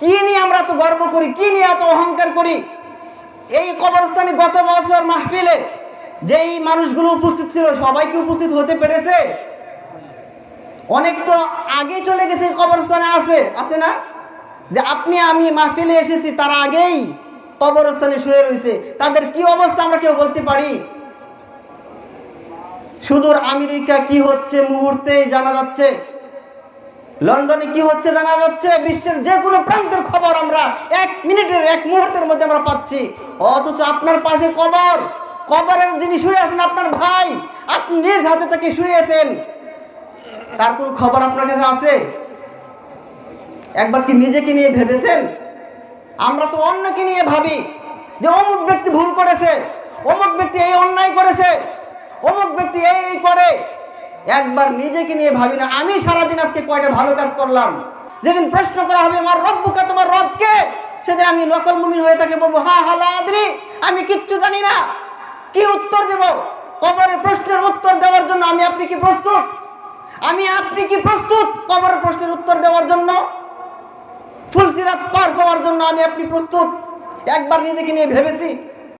কি নিয়ে আমরা এত গর্ব করি? কি নিয়ে এত অহংকার করি? এই কবরস্থানে গত বছর মাহফিলে যেই মানুষগুলো উপস্থিত ছিল সবাই কি উপস্থিত হতে পেরেছে? অনেক তো আগে চলে গেছে কবরস্থানে আছে আছে না? যে আপনি, আমি মাহফিলে এসেছি, তার আগেই কবরস্থানে শুয়ে রয়েছে। তাদের কি অবস্থা আমরা কেউ বলতে পারি? সুদূর আমেরিকা কি হচ্ছে মুহূর্তেই জানা যাচ্ছে। লন্ডনে কি হচ্ছে জানা যাচ্ছে? বিশ্বের যে কোনো প্রান্তের খবর আমরা এক মিনিটের, এক মুহূর্তের মধ্যে আমরা পাচ্ছি। অথচ আপনার পাশে কবর। কবরের যিনি শুয়ে আছেন আপনার ভাই, আপনি নিজ হাতে তাকে শুয়েছেন। তার কোনো খবর আপনার কাছে আছে? একবার কি নিজেকে নিয়ে ভেবেছেন? আমরা তো অন্যকে নিয়ে ভাবি যে অমুক ব্যক্তি ভুল করেছে, অমুক ব্যক্তি এই অন্যায় করেছে, অমুক ব্যক্তি এই করে। একবার নিজেকে নিয়ে ভাবি না, আমি সারাদিন আজকে কয়টা ভালো কাজ করলাম। যেদিন প্রশ্ন করা হবে, আমার রব্বুকে, তোমার রবকে? সেদিন আমি লোকল মুমিন হয়ে থাকলে বলব, হা হালা আমি কিচ্ছু জানি না। কি উত্তর দেব? কবরের প্রশ্নের উত্তর দেওয়ার জন্য আমি আপনি কি প্রস্তুত? আমি আপনি কি প্রস্তুত কবরের প্রশ্নের উত্তর দেওয়ার জন্য? ফুলসিরাত পার হওয়ার জন্য আমি আপনি প্রস্তুত? একবার নিজেকে নিয়ে ভেবেছি